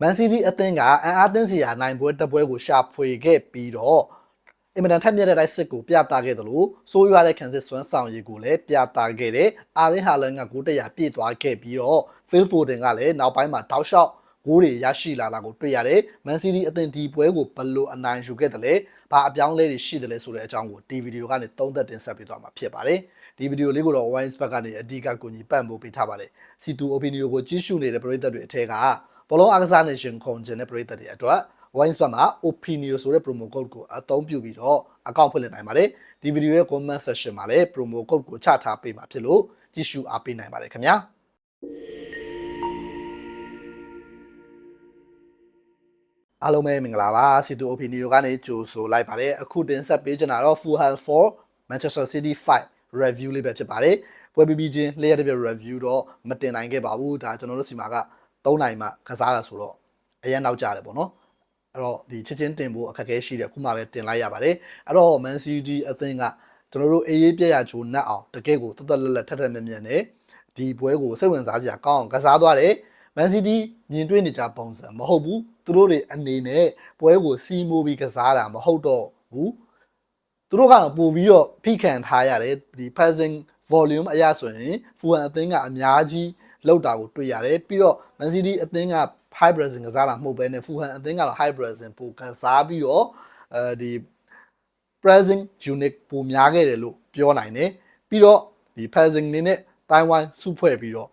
Man City အသင်းကအန်အားသင်းစီယာနိုင်ပွဲတစ်ပွဲကိုရှာဖွေခဲ့ပြီးတော့အင်မတန်ထက်မြက်တဲ့တိုက်စစ်ကိုပြသခဲ့သလိုစိုးရွားတဲ့ခံစစ်စွမ်းဆောင်ရည်ကိုလည်းပြသခဲ့တဲ့အာလင်ဟာလန်ကဂိုးတရာပြည့်သွားခဲ့ပြီးတော့ Phil Foden ကလည်းနောက်ပိုင်းမှာတောက်လျှောက်ဂိုးတွေရရှိလာတာကိုတွေ့ရတယ် Man City အသင်းဒီပွဲကိုဘယ်လိုအနိုင်ယူခဲ့တယ်လဲဘာအပြောင်းလဲတွေရှိတယ်လဲဆိုတဲ့အကြောင်းကိုဒီဗီဒီယိုကနေသုံးသက်တင်ဆက်ပေးသွားမှာဖြစ်ပါတယ်ဒီဗီဒီယိုလေးကိုတော့ Wines Back ကနေအဓိကကူညီပံ့ပိုးပေးထားပါတယ်စီတူ opinion ကိုကြည့်ရှုနေတဲ့ပရိသတ်တွေအထက်က ဘလုံးအားကစားနေရှင်ခုံကျင်တဲ့ပရိသတ်တွေအတွက် Wines Back မှာ opinion ဆိုတဲ့ promo code ကိုအသုံးပြုပြီးတော့အကောင့်ဖွင့်လှစ်နိုင်ပါတယ်ဒီဗီဒီယိုရဲ့ comment section မှာလည်း promo code ကိုချထားပေးမှာဖြစ်လို့ကြည့်ရှုအားပေးနိုင်ပါတယ်ခင်ဗျာအားလုံးပဲမင်္ဂလာပါစီတူ opinion ကနေကြိုဆိုလိုက်ပါတယ်အခုတင်ဆက်ပေးချင်တာတော့ Fulham 4 Manchester City 5 review လေးပဲဖြစ်ပါတယ်ပွဲပြီးပြီးချင်း layer တစ်ပြ review တော့မတင်နိုင်ခဲ့ပါဘူးဒါကျွန်တော်တို့စီမှာက 3နိုင်မှကစားတာဆိုတော့အရင်နောက်ကြတယ်ပေါ့နော်အဲ့တော့ဒီချက်ချင်းတင်ဖို့အခက်အခဲရှိတယ်အခုမှပဲတင်လိုက်ရပါတယ်အဲ့တော့ Man City အသင်းကကျွန်တော်တို့အေးအေးပြက်ရဂျိုနတ်အောင်တကယ့်ကိုတက်တက်လက်လက်ထက်ထက်မြက်မြက်နဲ့ဒီပွဲကိုစိတ်ဝင်စားစရာကောင်းအောင်ကစားသွားတယ် Man City မြင်တွေ့နေကြပုံစံမဟုတ်ဘူးသူတို့တွေအနေနဲ့ပွဲကိုစီးမိုးပြီးကစားတာမဟုတ်တော့ဘူးသူတို့ကပို့ပြီးတော့ဖိခံထားရတယ်ဒီ passing volume အရဆိုရင် Fulham အသင်းကအများကြီး လောက်တာကိုတွေ့ရတယ်ပြီးတော့ Man City အသင်းက high pressing ကစားတာမဟုတ်ဘဲနဲ့ Fulham အသင်းကတော့ high pressing ပိုကစားပြီးတော့အဲဒီ pressing unit ပိုများခဲ့တယ်လို့ပြောနိုင်တယ်ပြီးတော့ဒီ passing နေနဲ့တိုင်းဝိုင်းစုဖွဲ့ပြီးတော့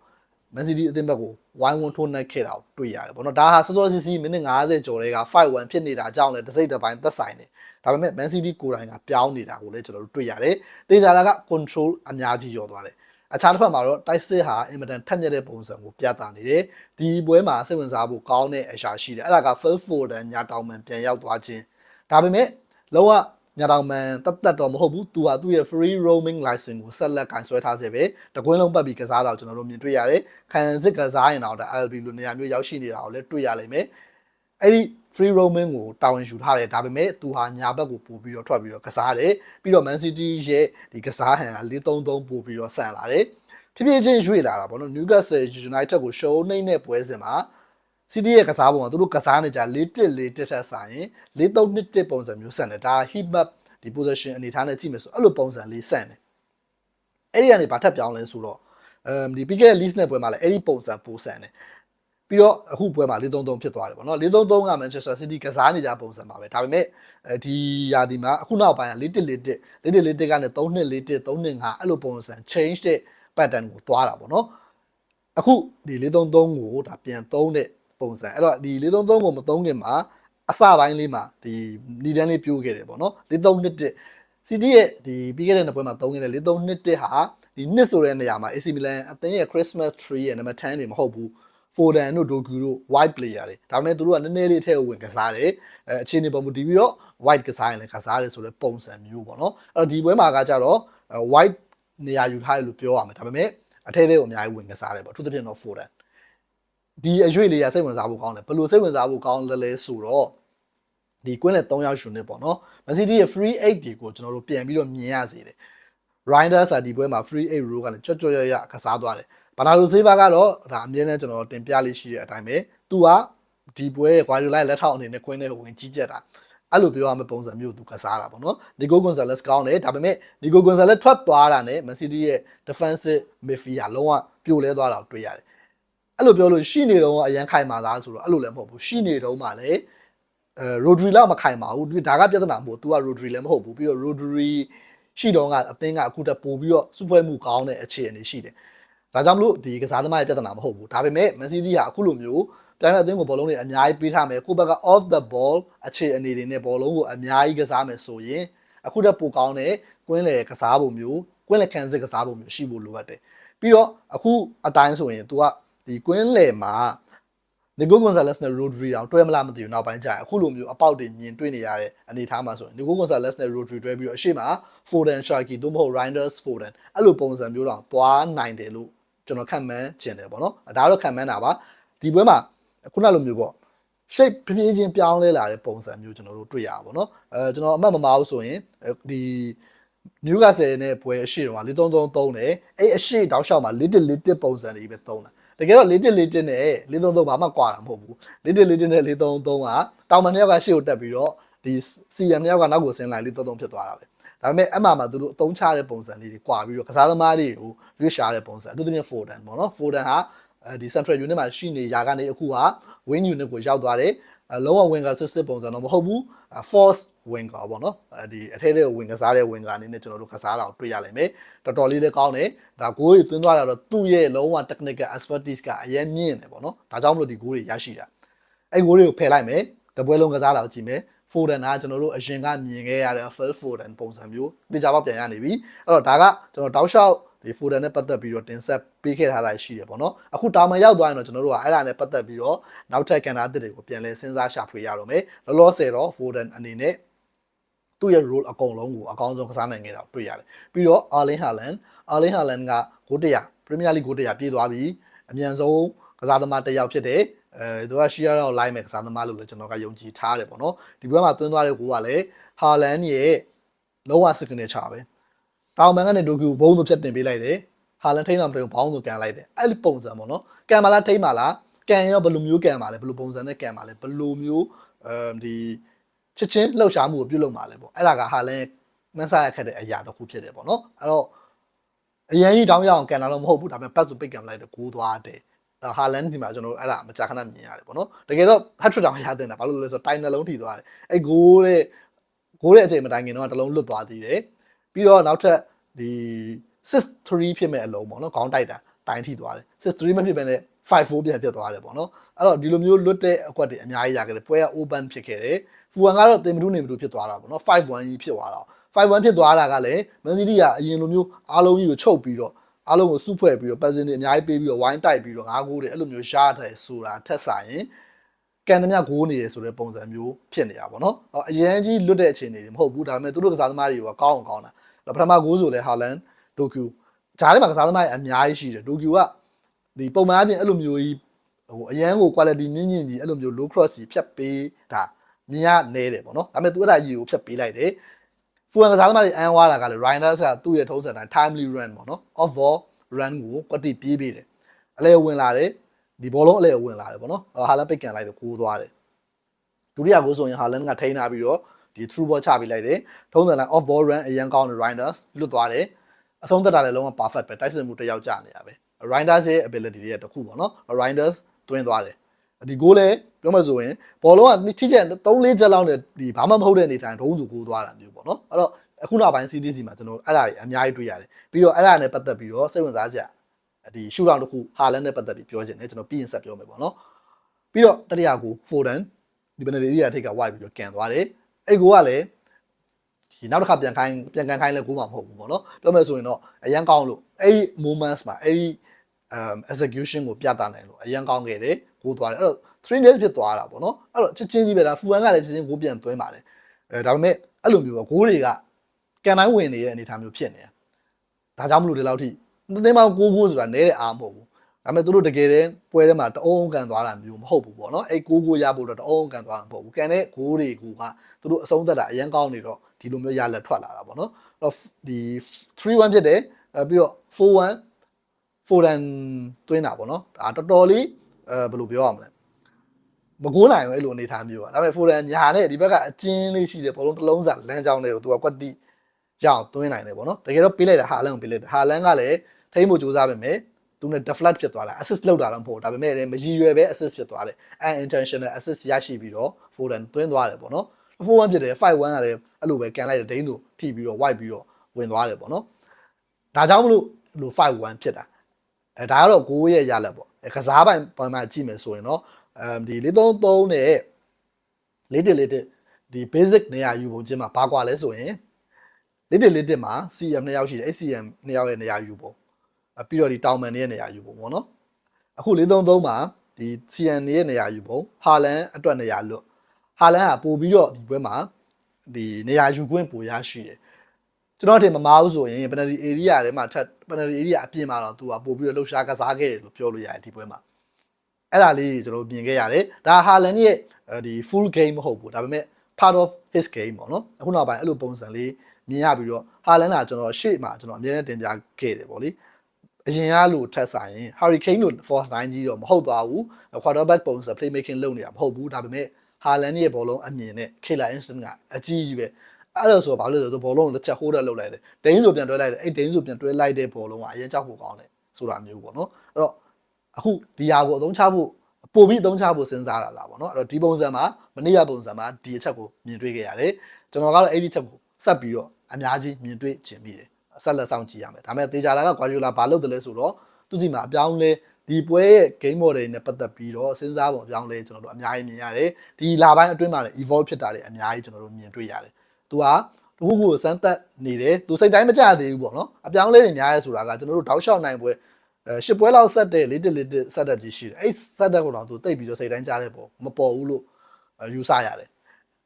Man City အသင်းဘက်ကိုဝိုင်းဝန်းထိုးနှက်ခဲ့တာကိုတွေ့ရတယ်ပေါ့နော်ဒါဟာစောစောစီစီမိနစ်90ကျော်တွေက5-1ဖြစ်နေတာကြောင့်လည်းတစ်စိတ်တစ်ပိုင်းသက်ဆိုင်တယ်ဒါပေမဲ့ Man City ကိုယ်တိုင်ကပြောင်းနေတာကိုလည်းကျွန်တော်တို့တွေ့ရတယ်တေချာလာက control အများကြီးရောသွားတယ် အခြားတစ်ဖက်မှာတော့တိုက်စစ်ဟာအင်မတန်ထက်မြက်တဲ့ပုံစံကိုပြသနေတယ်ဒီပွဲမှာစိတ်ဝင်စားဖို့ကောင်းတဲ့အရာရှိတယ်အဲ့ဒါက Phil Foden ညာတောင်မှန်ပြန်ရောက်သွားခြင်းဒါပေမဲ့လောကညာတောင်မှန်တတ်တတ်တော့မဟုတ်ဘူးသူဟာသူ့ရဲ့ free roaming license ကိုဆက်လက်ကင်ဆွဲထားစေပဲတကွင်းလုံးပတ်ပြီးကစားတာကိုကျွန်တော်တို့မြင်တွေ့ရတယ်ခံစစ်ကစားရင်တော့ဒါ LB လိုနေရာမျိုးရောက်ရှိနေတာကိုလည်းတွေ့ရလိမ့်မယ်အဲ့ဒီ free roaming ကိုတာဝန်ယူထားတယ်ဒါပေမဲ့သူဟာညာဘက်ကိုပို့ပြီးတော့ထွက်ပြီးတော့ကစားတယ်ပြီးတော့ Man City ရဲ့ဒီကစားဟန်က4-3-3ပို့ပြီးတော့ဆန်လာတယ်ဖြည်းဖြည်းချင်းရွေ့လာတာပေါ့နော် Newcastle United ကိုရှုံးနှိမ့်တဲ့ပွဲစဉ်မှာ City ရဲ့ကစားပုံကသူတို့ကစားနေကြ4-1-4တက်ထက်ဆိုင်ရင်4-3-1ပုံစံမျိုးဆန်တယ်ဒါ heat map ဒီ position အနေထားနဲ့ကြည့်မယ်ဆိုအဲ့လိုပုံစံလေးဆန်တယ်အဲ့ဒီကနေဘာထပ်ပြောင်းလဲဆိုတော့အမ်ဒီပြီးခဲ့တဲ့ list နဲ့ပွဲမှာလည်းအဲ့ဒီပုံစံပိုဆန်တယ် ပြီးတော့အခုပွဲမှာ4-3-3ဖြစ်သွားတယ်ပေါ့နော်4-3-3က Manchester City ကစားနေကြပုံစံပါပဲဒါပေမဲ့အဲဒီယာဒီမှာအခုနောက်ပိုင်းက4-1-4-1 4-1-4-1ကနေ3-2-4-1 3-2-5အဲ့လိုပုံစံ change တဲ့ pattern ကိုသွားတာပေါ့နော်အခုဒီ4-3-3ကိုဒါပြန်သုံးတဲ့ပုံစံအဲ့တော့ဒီ4-3-3ကိုမသုံးခင်မှာအစပိုင်းလေးမှာဒီနီတန်းလေးပြိုးခဲ့တယ်ပေါ့နော်4-3-1 CD ရဲ့ဒီပြီးခဲ့တဲ့နှစ်ပွဲမှာသုံးခဲ့တဲ့4-3-1ဟာဒီနှစ်ဆိုတဲ့နေရာမှာ AC Milan အသင်းရဲ့ Christmas tree ရဲ့ number 10တွေမဟုတ်ဘူး Foden တို့ Doku တို့ white player တွေဒါပေမဲ့သူတို့ကနည်းနည်းလေးထဲကိုဝင်ကစားတယ်အဲအခြေအနေပုံမူတည်ပြီးတော့ white ကစားရင်လည်းကစားတယ်ဆိုတဲ့ပုံစံမျိုးပေါ့နော်အဲ့တော့ဒီပွဲမှာကကြတော့ white နေရာယူထားတယ်လို့ပြောရမယ်ဒါပေမဲ့အထဲထဲကိုအများကြီးဝင်ကစားတယ်ပေါ့သူသဖြင့်တော့ Foden ဒီအရွေ့လေးကစိတ်ဝင်စားဖို့ကောင်းတယ်ဘယ်လိုစိတ်ဝင်စားဖို့ကောင်းလဲလဲဆိုတော့ဒီကွင်းလက်3ယောက်ရှင်နေပေါ့နော် Man City ရဲ့ free 8တွေကိုကျွန်တော်တို့ပြန်ပြီးတော့မြင်ရစေတယ် Reinders ကဒီပွဲမှာ free 8 row ကလည်းကြွတ်ကြွတ်ရရကစားသွားတယ် ဘာနာလိုဆေးဘာကတော့ဒါအမြဲတမ်းကျွန်တော်တင်ပြလေးရှိတဲ့အတိုင်းပဲသူကဒီပွဲရဲ့ Guardiola လက်ထောက်အနေနဲ့ကွင်းထဲကိုဝင်ကြီးကြက်တာအဲ့လိုပြောရမယ့်ပုံစံမျိုးသူကစားတာပေါ့နော်။ Nico Gonzalez ကောင်းတယ်ဒါပေမဲ့ Nico Gonzalez ထွက်သွားတာနဲ့ Man City ရဲ့ defensive midfield လုံးဝပြိုလဲသွားတာကိုတွေ့ရတယ်။အဲ့လိုပြောလို့ရှိနေတော့အရန်ခိုင်မာလားဆိုတော့အဲ့လိုလည်းမဟုတ်ဘူး။ရှိနေတော့မှလည်းအဲ Rodri လောက်မခိုင်ပါဘူး။ဒါကပြဿနာမဟုတ်ဘူး။ तू က Rodri လည်းမဟုတ်ဘူး။ပြီးတော့ Rodri ရှိတော့ကအသင်းကအခုတက်ပို့ပြီးတော့စုဖွဲ့မှုကောင်းတဲ့အခြေအနေရှိတယ်။ ဒါကြောင့်မလို့ဒီကစားသမားရဲ့ပြဿနာမဟုတ်ဘူးဒါပေမဲ့ Man City ကအခုလိုမျိုးပြိုင်မဲ့အသင်းကိုဘောလုံးတွေအများကြီးပေးထားမယ်ကိုယ့်ဘက်က off the ball အခြေအနေတွေနဲ့ဘောလုံးကိုအများကြီးကစားမယ်ဆိုရင်အခုတက်ပိုကောင်းတဲ့ကွင်းလေကစားပုံမျိုးကွင်းလေခံစစ်ကစားပုံမျိုးရှိဖို့လိုအပ်တယ်ပြီးတော့အခုအတိုင်းဆိုရင် तू ကဒီကွင်းလေမှာ Nico Gonzalez နဲ့ Rodri တောင်တွဲမလားမသိဘူးနောက်ပိုင်းကျရင်အခုလိုမျိုးအပေါက်တွေမြင်တွေ့နေရတဲ့အနေအထားမှာဆိုရင် Nico Gonzalez နဲ့ Rodri တွဲပြီးတော့အရှိမ Foden Sharky တို့မဟုတ် Reinders Foden အဲ့လိုပုံစံမျိုးတော့သွားနိုင်တယ်လို့ ကျွန်တော်ခံမှန်းကျင်တယ်ပေါ့နော်ဒါကတော့ခံမှန်းတာပါဒီပွဲမှာခုနလိုမျိုးပေါ့ shape ဖြည်းဖြည်းချင်းပြောင်းလဲလာတဲ့ပုံစံမျိုးကျွန်တော်တို့တွေ့ရပါဘောเนาะအဲကျွန်တော်အမှတ်မမှားဘူးဆိုရင်ဒီ Newcastle နဲ့ပွဲအရှိတော့4-3-3-3တယ်အဲ့အရှိတောက်လျှောက်မှာ little little ပုံစံတွေပဲသုံးတာ တကယ်တော့လေးတစ်လေးတစ်နဲ့လေးသုံးသုံးဘာမှကွာတာမဟုတ်ဘူးလေးတစ်လေးတစ်နဲ့လေးသုံးသုံးကတောင်မနှစ်ယောက်ကရှေ့ကိုတက်ပြီးတော့ဒီ CM နှစ်ယောက်ကနောက်ကိုဆင်းလိုက်လေးသုံးသုံးဖြစ်သွားတာပဲ ဒါပေမဲ့အမှမှာသူတို့အသုံးချတဲ့ပုံစံလေးတွေကွာပြီးတော့ကစားသမားတွေကိုရွေးရှာတဲ့ပုံစံအထူးသဖြင့် Foden ပေါ့နော် Foden ဟာအဲဒီ central unit မှာရှိနေရာကနေအခုဟာ wing unit ကိုရောက်သွားတယ်အလုံးဝ winger system ပုံစံတော့မဟုတ်ဘူး force winger ပေါ့နော်အဲဒီအထက်တဲ့ wing ကစားတဲ့ winger အနေနဲ့ကျွန်တော်တို့ကစားတာကိုတွေ့ရလိမ့်မယ်တော်တော်လေးလည်းကောင်းတယ်ဒါဂိုးတွေသွင်းသွားတာတော့သူ့ရဲ့လုံးဝ technical expertise ကအရင်မြင့်တယ်ပေါ့နော်ဒါကြောင့်မလို့ဒီဂိုးတွေရရှိတာအဲ့ဂိုးတွေကိုဖယ်လိုက်မယ်တပွဲလုံးကစားလာကိုကြည့်မယ် Foden ကကျွန်တော်တို့အရင်ကမြင်ခဲ့ရတဲ့ Phil Foden ပုံစံမျိုးတေချာပေါက်ပြန်ရနေပြီအဲ့တော့ဒါကကျွန်တော်တောက်လျှောက်ဒီ Foden နဲ့ပတ်သက်ပြီးတော့တင်ဆက်ပေးခဲ့ထားတာရှိတယ်ပေါ့နော်အခုတာမန်ရောက်သွားရင်တော့ကျွန်တော်တို့ကအဲ့ဒါနဲ့ပတ်သက်ပြီးတော့နောက်ထပ်ကန်တာအသစ်တွေကိုပြန်လဲစဉ်းစားရှာဖွေရတော့မယ်လောလောဆယ်တော့ Foden အနေနဲ့သူ့ရဲ့ role အကုန်လုံးကိုအကောင်းဆုံးကစားနိုင်ခဲ့တာတွေ့ရတယ်ပြီးတော့ Erling Haaland Erling Haaland ကဂိုးတရာ Premier League ဂိုးတရာပြေးသွားပြီအမြန်ဆုံးကစားသမားတစ်ယောက်ဖြစ်တယ် အဲသူကရှီယာတော့ line မဲ့ကစားသမားလို့လည်းကျွန်တော်ကယုံကြည်ထားတယ်ပေါ့နော်ဒီဘက်မှာသွင်းသွားတဲ့ကိုကလည်း Haaland ရဲ့လောက signature ပဲတောင်မန်ကနေဒိုကူဘုံတို့ဖြတ်တင်ပေးလိုက်တယ်ဟာလန်ထိန်းတော်မထိန်းဘောင်းတို့ကန်လိုက်တယ်အဲ့ဒီပုံစံပေါ့နော်ကန်မလားထိန်းမလားကန်ရောဘယ်လိုမျိုးကန်ပါလဲဘယ်လိုပုံစံနဲ့ကန်ပါလဲဘယ်လိုမျိုးအဲဒီချက်ချင်းလှုပ်ရှားမှုကိုပြုလုပ်မှာလဲပေါ့အဲ့ဒါကဟာလန်မန်းစားရခက်တဲ့အရာတစ်ခုဖြစ်တယ်ပေါ့နော်အဲ့တော့အရင်ကြီးတောင်းရအောင်ကန်လာလို့မဟုတ်ဘူးဒါပေမဲ့ပတ်စုပိတ်ကန်လိုက်တော့ကိုးသွားတယ် ဟာလန်ဒီမှာကျွန်တော်အဲ့ဒါမကြာခဏမြင်ရတယ်ပေါ့နော်တကယ်တော့ hat trick တောင်ရတဲ့တာဘာလို့လဲဆိုတော့တိုင်နှလုံးထိသွားတယ်အဲ့ဂိုးတဲ့ဂိုးတဲ့အချိန်မတိုင်ခင်တော့တလုံးလွတ်သွားသေးတယ်ပြီးတော့နောက်ထပ်ဒီ6-3ဖြစ်မဲ့အလုံးပေါ့နော်ခေါင်းတိုက်တာတိုင်ထိသွားတယ်6-3မဖြစ်ဘဲနဲ့5-4ပြန်ပြတ်သွားတယ်ပေါ့နော်အဲ့တော့ဒီလိုမျိုးလွတ်တဲ့အကွက်တွေအများကြီးရခဲ့တယ်ပွဲက open ဖြစ်ခဲ့တယ်ဖူဝမ်ကတော့တင်မတူနေမတူဖြစ်သွားတာပေါ့နော်5-1ကြီးဖြစ်သွားတာ5-1ဖြစ်သွားတာကလည်းမန်စီးတီးကအရင်လိုမျိုးအားလုံးကြီးကိုချုပ်ပြီးတော့ အားလုံးကိုစုဖွဲ့ပြီးတော့ပတ်စင်တွေအများကြီးပေးပြီးတော့ဝိုင်းတိုက်ပြီးတော့ငါးဂိုးတွေအဲ့လိုမျိုးရှားတယ်ဆိုတာထက်ဆိုင်ရင်ကန်သမျှဂိုးနေရဆိုတဲ့ပုံစံမျိုးဖြစ်နေတာပေါ့နော်အရင်ကြီးလွတ်တဲ့အခြေအနေတွေမဟုတ်ဘူးဒါပေမဲ့သူတို့ကစားသမားတွေကကောင်းအောင်ကောင်းတာပထမဂိုးဆိုလဲဟာလန်ဒိုကျူဂျားထဲမှာကစားသမားတွေအများကြီးရှိတယ်ဒိုကျူကဒီပုံမှန်အပြင်အဲ့လိုမျိုးကြီးဟိုအရန်ကို quality မြင့်မြင့်ကြီးအဲ့လိုမျိုး low cross ကြီးဖြတ်ပေးတာမြင်ရနေတယ်ပေါ့နော်ဒါပေမဲ့သူအဲ့ဒါကြီးကိုဖြတ်ပေးလိုက်တယ် ဖူန်ကစားသမားတွေအန်ဝါလာကလည်း Rinders ကသူ့ရဲ့ထုံးစံတိုင်း timely run ပေါ့နော် off ball run ကိုကွက်တိပြေးပေးတယ်အလဲဝင်လာတယ်ဒီဘောလုံးအလဲဝင်လာတယ်ပေါ့နော်ဟာလန်ပိတ်ကန်လိုက်တော့ကိုးသွားတယ်ဒုတိယကိုဆိုရင်ဟာလန်ကထိန်းထားပြီးတော့ဒီ through ball ချပေးလိုက်တယ်ထုံးစံတိုင်း off ball run အရန်ကောင်းတဲ့ Rinders လွတ်သွားတယ်အဆုံးသက်တာလည်းလုံးဝ perfect ပဲတိုက်စစ်မှုတစ်ယောက်ကြာနေရပဲ Rinders ရဲ့ ability တွေကတခုပေါ့နော် Rinders တွင်းသွားတယ် ဒီဂိုးလည်းပြောမှဆိုရင်ဘောလုံးကထိချက်3-4ချက်လောက်နဲ့ဒီဘာမှမဟုတ်တဲ့အနေတိုင်းဒုံးစုကိုးသွားတာမျိုးပေါ့နော်အဲ့တော့အခုနောက်ပိုင်း CDC မှာကျွန်တော်အဲ့ဒါတွေအများကြီးတွေ့ရတယ်ပြီးတော့အဲ့ဒါနဲ့ပတ်သက်ပြီးတော့စိတ်ဝင်စားစရာဒီရှူတောင်တစ်ခုဟာလန်နဲ့ပတ်သက်ပြီးပြောချင်တယ်ကျွန်တော်ပြီးရင်ဆက်ပြောမယ်ပေါ့နော်ပြီးတော့တတိယကို Foden ဒီဘယ်နေရီယာထိတ်ကဝိုက်ပြီးတော့ကန်သွားတယ်အဲ့ကိုကလည်းဒီနောက်တစ်ခါပြန်ခိုင်းပြန်ကန်ခိုင်းလဲကိုမှမဟုတ်ဘူးပေါ့နော်ပြောမယ်ဆိုရင်တော့အရန်ကောင်းလို့အဲ့ဒီ moments မှာအဲ့ဒီ um execution ကိုပြတာနိုင်လို့အရန်ကောင်းခဲ့တယ်ကိုသွားတယ်အဲ့တော့3 days ဖြစ်သွားတာပေါ့နော်အဲ့တော့ချက်ချင်းကြီးပဲဒါဖူဝမ်ကလည်းချက်ချင်းကိုပြန်သွင်းပါတယ်အဲဒါပေမဲ့အဲ့လိုမျိုးပေါ့ဂိုးတွေကကန်တိုင်းဝင်နေတဲ့အနေအထားမျိုးဖြစ်နေတာဒါကြောင့်မလို့ဒီလောက်ထိသင်းမကိုကိုဆိုတာနဲတဲ့အားမဟုတ်ဘူးဒါပေမဲ့သူတို့တကယ်တည်းပွဲထဲမှာတအုံးကန်သွားတာမျိုးမဟုတ်ဘူးပေါ့နော်အဲ့ကိုကိုရဖို့တော့တအုံးကန်သွားတာမဟုတ်ဘူးကန်တဲ့ဂိုးတွေကသူတို့အဆုံးသက်တာအရန်ကောင်းနေတော့ဒီလိုမျိုးရလက်ထွက်လာတာပေါ့နော်အဲ့တော့ဒီ3-1ဖြစ်တယ်အဲပြီးတော့4-1 Foden တွင်းတာပေါ့နော်ဒါတော်တော်လေးအဲဘယ်လိုပြောရမလဲမကိုးနိုင်ဘူးအဲ့လိုအနေထားမျိုးပါဒါပေမဲ့ Foden ညာနဲ့ဒီဘက်ကအကျင်းလေးရှိတယ်ဘောလုံးတစ်လုံးစာလမ်းကြောင်းတွေကိုသူကကွက်တိရအောင်တွင်းနိုင်တယ်ပေါ့နော်တကယ်တော့ပေးလိုက်တာဟာလန်ကိုပေးလိုက်တယ်ဟာလန်ကလည်းထိမ့်ဖို့ကြိုးစားပေမဲ့သူနဲ့ deflect ဖြစ်သွားတာ assist လုပ်တာတော့မဟုတ်ဒါပေမဲ့လည်းမရည်ရွယ်ပဲ assist ဖြစ်သွားတယ် unintentional assist ရရှိပြီးတော့ Foden တွင်းသွားတယ်ပေါ့နော်4-1ဖြစ်တယ်5-1ကလည်းအဲ့လိုပဲကန်လိုက်တယ်ဒိန်းသူထိပြီးတော့ white ပြီးတော့ဝင်သွားတယ်ပေါ့နော်ဒါကြောင့်မလို့လို့5-1ဖြစ်တာ အဲဒါကတော့ကိုးရဲ့ရလက်ပေါ့အဲကစားပိုင်ပေါ်မှာကြည့်မယ်ဆိုရင်တော့အမ်ဒီ433နဲ့လေးတစ်လေးတစ်ဒီ basic နေရာယူပုံချင်းမှာဘာကွာလဲဆိုရင်လေးတစ်လေးတစ်မှာ CM နှစ်ယောက်ရှိတယ် HCM နှစ်ယောက်ရဲ့နေရာယူပုံအပြီးတော့ဒီတောင်မန်ရဲ့နေရာယူပုံပေါ့နော်အခု433မှာဒီ CN ရဲ့နေရာယူပုံဟာလန်အတွက်နေရာလွတ်ဟာလန်ကပို့ပြီးတော့ဒီဘက်မှာဒီနေရာယူခွင့်ပိုရရှိတယ် ကျွန်တော်ထင်မမားဘူးဆိုရင် penalty area ထဲမှာထပ် penalty area အပြင်မှာတော့သူကပို့ပြီးတော့လှုပ်ရှားကစားခဲ့တယ်လို့ပြောလို့ရတယ်ဒီပွဲမှာအဲ့ဒါလေးကျွန်တော်ပြင်ခဲ့ရတယ်ဒါဟာလန်ရဲ့ဒီ full game မဟုတ်ဘူးဒါပေမဲ့ part of his game ပေါ့နော်အခုနောက်ပိုင်းအဲ့လိုပုံစံလေးမြင်ရပြီးတော့ဟာလန်ကကျွန်တော်ရှေ့မှာကျွန်တော်အများနဲ့တင်ပြခဲ့တယ်ပေါ့လေအရင်ကလို့ထက်ဆိုင်ရင် Hurricane လို့ force 9ကြီးတော့မဟုတ်သွားဘူး quarterback ပုံစံ playmaking လုပ်နေတာမဟုတ်ဘူးဒါပေမဲ့ Haaland ရဲ့ဘောလုံးအမြင်နဲ့ Killer Instinct ကအကြီးကြီးပဲ အဲ့လိုဆိုဘာလို့လဲဆိုတော့ဘောလုံးကိုတစ်ချက် holder လုပ်လိုက်တယ်ဒိန်းဆိုပြန်တွဲလိုက်တယ်အဲ့ဒိန်းဆိုပြန်တွဲလိုက်တဲ့ဘောလုံးကအရင်ကြောက်ဖို့ကောင်းတယ်ဆိုတာမျိုးပေါ့နော်အဲ့တော့အခုဒီဟာကိုအသုံးချဖို့ပို့ပြီးအသုံးချဖို့စဉ်းစားတာလားပေါ့နော်အဲ့တော့ဒီပုံစံမှာမနေ့ကပုံစံမှာဒီအချက်ကိုမြင်တွေ့ခဲ့ရတယ်ကျွန်တော်ကတော့အဲ့ဒီချက်ကိုဆက်ပြီးတော့အများကြီးမြင်တွေ့ခြင်းပြီးတယ်ဆက်လက်ဆောင်ကြည့်ရမယ်ဒါပေမဲ့တေချာလာက Guardiola ဘာလုပ်တယ်လဲဆိုတော့သူစီမှာအပြောင်းလဲဒီပွဲရဲ့ game model တွေနဲ့ပတ်သက်ပြီးတော့စဉ်းစားပုံအပြောင်းလဲကျွန်တော်တို့အများကြီးမြင်ရတယ်ဒီလာပိုင်းအတွင်းမှာလည်း evolve ဖြစ်တာတွေအများကြီးကျွန်တော်တို့မြင်တွေ့ရတယ် သူကတခုခုကိုစမ်းသက်နေတယ်သူစိတ်တိုင်းမကြသေးဘူးပေါ့နော်အပြောင်းလဲတွေများရဲဆိုတာကကျွန်တော်တို့တောက်လျှောက်နိုင်ပွဲအဲရှစ်ပွဲလောက်ဆက်တဲ့လေးတစ်လေးတစ်ဆက်တဲ့ကြီးရှိတယ်အဲ့ဆက်တဲ့ကိုတော့သူတိတ်ပြီးတော့စိတ်တိုင်းကြားတဲ့ပုံမပေါ်ဘူးလို့ယူဆရတယ်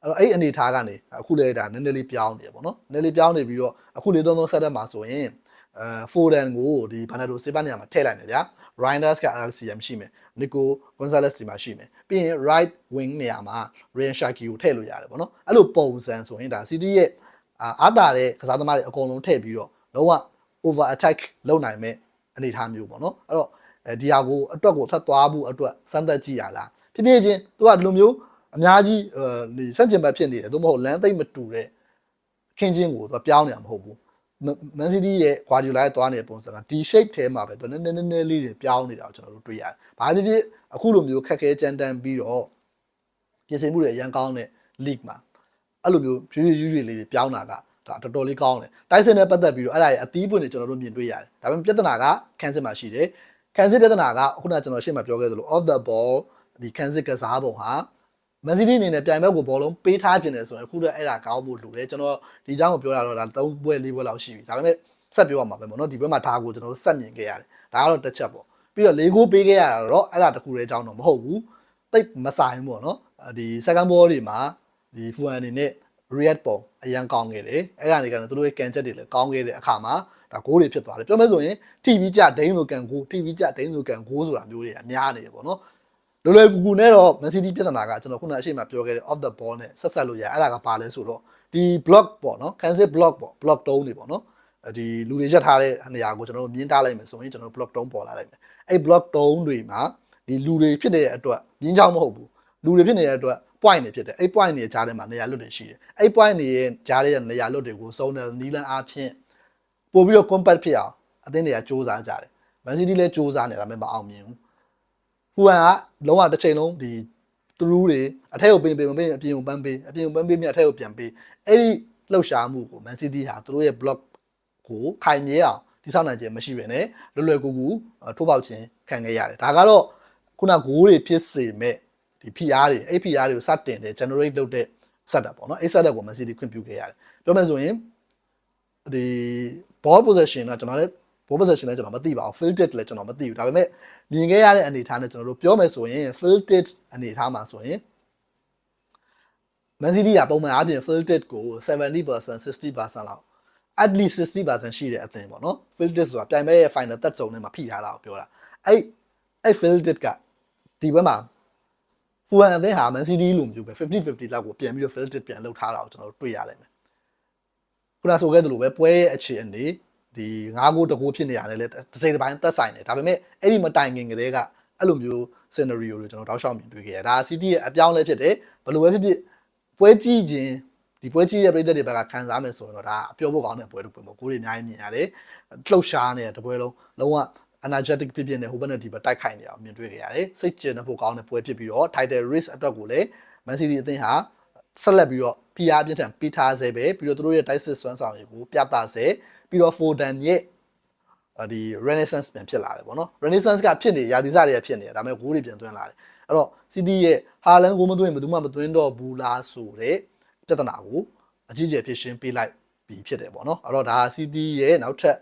အဲ့တော့အဲ့အနေထားကနေအခုလေဒါနည်းနည်းလေးပြောင်းနေတယ်ပေါ့နော်နည်းနည်းလေးပြောင်းနေပြီးတော့အခုလေသုံးသုံးဆက်တဲ့မှာဆိုရင်အဲဖိုဒန်ကိုဒီဘန်နာဒိုစေဘနေရာမှာထည့်လိုက်တယ်ဗျာ Reinders က LCM ရှိမယ် Nico Gonzalez ဒီမှာရှိမယ်ပြီးရင် right wing နေရာမှာ Ryan Shaki ကိုထည့်လို့ရတယ်ပေါ့နော်အဲ့လိုပုံစံဆိုရင်ဒါ City ရဲ့အားတာတဲ့ကစားသမားတွေအကုန်လုံးထည့်ပြီးတော့လုံးဝ over attack လုပ်နိုင်မဲ့အနေအထားမျိုးပေါ့နော်အဲ့တော့အဲဒီဟာကိုအတွက်ကိုထပ်သွားဖို့အတွက်စမ်းသပ်ကြည့်ရလားဖြစ်ဖြစ်ချင်းသူကဒီလိုမျိုးအများကြီးအဲဒီစက်ကျင်ဘက်ဖြစ်နေတယ်သို့မဟုတ်လမ်းသိမ့်မတူတဲ့ခင်းချင်းကိုသူကပြောင်းနေတာမဟုတ်ဘူး Man City ရဲ့ Guardiola ရဲ့သွားနေတဲ့ပုံစံကဒီ shape ထဲမှာပဲသူနည်းနည်းနည်းနည်းလေးတွေပြောင်းနေတာကိုကျွန်တော်တို့တွေ့ရတယ်။ဘာဖြစ်ဖြစ်အခုလိုမျိုးခက်ခဲကြမ်းတမ်းပြီးတော့ပြင်ဆင်မှုတွေအရန်ကောင်းတဲ့ league မှာအဲ့လိုမျိုးဖြည်းဖြည်းရွရွလေးတွေပြောင်းတာကဒါတော်တော်လေးကောင်းတယ်။တိုက်စင်နဲ့ပတ်သက်ပြီးတော့အဲ့ဒါရဲ့အသီးပွင့်တွေကျွန်တော်တို့မြင်တွေ့ရတယ်။ဒါပေမဲ့ပြဿနာကခန်းစစ်မှာရှိတယ်။ခန်းစစ်ပြဿနာကခုနကကျွန်တော်ရှေ့မှာပြောခဲ့သလို off the ball ဒီခန်းစစ်ကစားပုံဟာ မန်စီးတီးအနေနဲ့ပြိုင်ဘက်ကိုဘောလုံးပေးထားခြင်းတယ်ဆိုရင်အခုတော့အဲ့ဒါကောင်းဖို့လိုတယ်ကျွန်တော်ဒီအကြောင်းကိုပြောရတော့ဒါ3ပွဲ4ပွဲလောက်ရှိပြီဒါပေမဲ့ဆက်ပြောရမှာပဲပေါ့နော်ဒီဘက်မှာဒါကိုကျွန်တော်ဆက်မြင်ခဲ့ရတယ်ဒါကတော့တစ်ချက်ပေါ့ပြီးတော့၄ဂိုးပေးခဲ့ရတာတော့အဲ့ဒါတခုတည်းအကြောင်းတော့မဟုတ်ဘူးတိတ်မဆိုင်ဘူးပေါ့နော်ဒီ second ball တွေမှာဒီဖူအန်အနေနဲ့ react ပုံအရန်ကောင်းခဲ့တယ်အဲ့ဒါတွေကလည်းသူတို့ရဲ့ကန်ချက်တွေလည်းကောင်းခဲ့တဲ့အခါမှာဒါဂိုးတွေဖြစ်သွားတယ်ပြောမယ်ဆိုရင် TV ကြဒိန်းလိုကန်ဂိုး TV ကြဒိန်းလိုကန်ဂိုးဆိုတာမျိုးတွေအများနေတယ်ပေါ့နော် လွယ်လွယ်ကူကူနဲ့တော့ Man City ပြဿနာကကျွန်တော်ခုနအရှိမပြောခဲ့တဲ့ off the ball နဲ့ဆက်ဆက်လို့ရအဲ့ဒါကပါလဲဆိုတော့ဒီ block ပေါ့နော် cancel block ပေါ့ block တုံးနေပေါ့နော်ဒီလူတွေရက်ထားတဲ့နေရာကိုကျွန်တော်တို့မြင်ထားလိုက်မယ်ဆိုရင်ကျွန်တော်တို့ block တုံးပေါ်လာလိုက်မယ်အဲ့ block တုံးတွေမှာဒီလူတွေဖြစ်နေတဲ့အတွက်မြင်းချောင်းမဟုတ်ဘူးလူတွေဖြစ်နေတဲ့အတွက် point တွေဖြစ်တယ်အဲ့ point တွေကြားထဲမှာနေရာလွတ်တွေရှိတယ်အဲ့ point တွေရဲ့ကြားထဲနေရာလွတ်တွေကိုစုံတဲ့နီလန်အားဖြင့်ပို့ပြီးတော့ compact ဖြစ်အောင်အသင်းတွေကစ조사ကြတယ် Man City လည်းစ조사နေတာမှမအောင်မြင်ဘူး ဖူဟန်ကလုံးဝတစ်ချိန်လုံးဒီသူတို့တွေအထက်ကိုပင်ပင်မပင်အပြင်ကိုပန်းပေးအပြင်ကိုပန်းပေးမြအထက်ကိုပြန်ပေးအဲ့ဒီလှုပ်ရှားမှုကို Man City ဟာသူတို့ရဲ့ block ကိုခိုင်မြဲအောင်တိစောက်နိုင်ခြင်းမရှိပဲနဲ့လွယ်လွယ်ကူကူထိုးပေါက်ခြင်းခံခဲ့ရတယ်ဒါကတော့ခုနဂိုးတွေဖြစ်စေမဲ့ဒီ PR တွေအဲ့ PR တွေကိုစတင်တယ် generate လုပ်တဲ့ setup ပေါ့နော်အဲ့ setup ကို Man City ခွင့်ပြုခဲ့ရတယ်ပြောမယ်ဆိုရင်ဒီ ball possession ကကျွန်တော်လည်း ball possession လည်းကျွန်တော်မသိပါဘူး fielded လည်းကျွန်တော်မသိဘူးဒါပေမဲ့မြင်ခဲ့ရတဲ့အနေအထားနဲ့ကျွန်တော်တို့ပြောမယ်ဆိုရင် fielded အနေအထားမှာဆိုရင် Man City ကပုံမှန်အားဖြင့် fielded ကို70% 60%လောက် at least 60%ရှိတဲ့အသင်းပေါ့နော် fielded ဆိုတာပြိုင်မဲ့ရဲ့ final third zone ထဲမှာဖိထားတာကိုပြောတာအဲ့အဲ့ fielded ကဒီဘက်မှာဖူဟန်အသင်းဟာ Man City လိုမျိုးပဲ50-50လောက်ကိုပြန်ပြီးတော့ fielded ပြန်လုပ်ထားတာကိုကျွန်တော်တို့တွေ့ရလိမ့်မယ်ခုနဆိုခဲ့သလိုပဲပွဲရဲ့အခြေအနေ ဒီငါးကိုတကိုးဖြစ်နေရတယ်လေတစ်စိမ်တစ်ပိုင်းသက်ဆိုင်တယ်ဒါပေမဲ့အဲ့ဒီမတိုင်ခင်ကလေးကအဲ့လိုမျိုး scenario တွေကျွန်တော်တောက်လျှောက်မြင်တွေ့ခဲ့ရဒါ City ရဲ့အပြောင်းလဲဖြစ်တယ်ဘယ်လိုပဲဖြစ်ဖြစ်ပွဲကြည့်ခြင်းဒီပွဲကြည့်ရဲ့ပြည်သက်တွေဘက်ကခံစားမယ်ဆိုရင်တော့ဒါအပြောဖို့ကောင်းတဲ့ပွဲတစ်ပွဲပေါ့ကိုယ်တွေအများကြီးမြင်ရတယ်လှုပ်ရှားနေတဲ့တပွဲလုံးလုံးဝ energetic ဖြစ်ဖြစ်နဲ့ဟိုဘက်နဲ့ဒီဘက်တိုက်ခိုက်နေအောင်မြင်တွေ့ခဲ့ရတယ်စိတ်ကျဉ်တဲ့ဖို့ကောင်းတဲ့ပွဲဖြစ်ပြီးတော့ title race အတွက်ကိုလည်း Man City အသင်းဟာ ဆက်လက်ပြီးတော့ PR ပြင်းထန်ပေးထားစေပဲပြီးတော့သူတို့ရဲ့ dice စွမ်းဆောင်ရည်ကိုပြသစေပြီးတော့ Foden ရဲ့ဒီ Renaissance ပြန်ဖြစ်လာတယ်ပေါ့နော် Renaissance ကဖြစ်နေရာသီစတွေကဖြစ်နေတယ်ဒါပေမဲ့ဂိုးတွေပြန်သွင်းလာတယ်အဲ့တော့ City ရဲ့ Haaland ဂိုးမသွင်းဘယ်သူမှမသွင်းတော့ဘူးလားဆိုတဲ့ပြဿနာကိုအကြီးကျယ်ဖြစ်ရှင်းပေးလိုက်ပြီးဖြစ်တယ်ပေါ့နော်အဲ့တော့ဒါ City ရဲ့နောက်ထပ်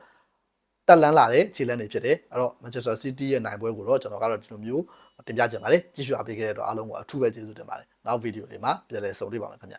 တက်လန်းလာတဲ့ခြေလန်းတွေဖြစ်တယ်အဲ့တော့ Manchester City ရဲ့နိုင်ပွဲကိုတော့ကျွန်တော်ကတော့ဒီလိုမျိုး တင်ပြချင်ပါတယ်ကြည့်ရှုအားပေးခဲ့တဲ့တော့အားလုံးကိုအထူးပဲကျေးဇူးတင်ပါတယ်နောက်ဗီဒီယိုတွေမှာပြန်လည်ဆုံတွေ့ပါမယ်ခင်ဗျ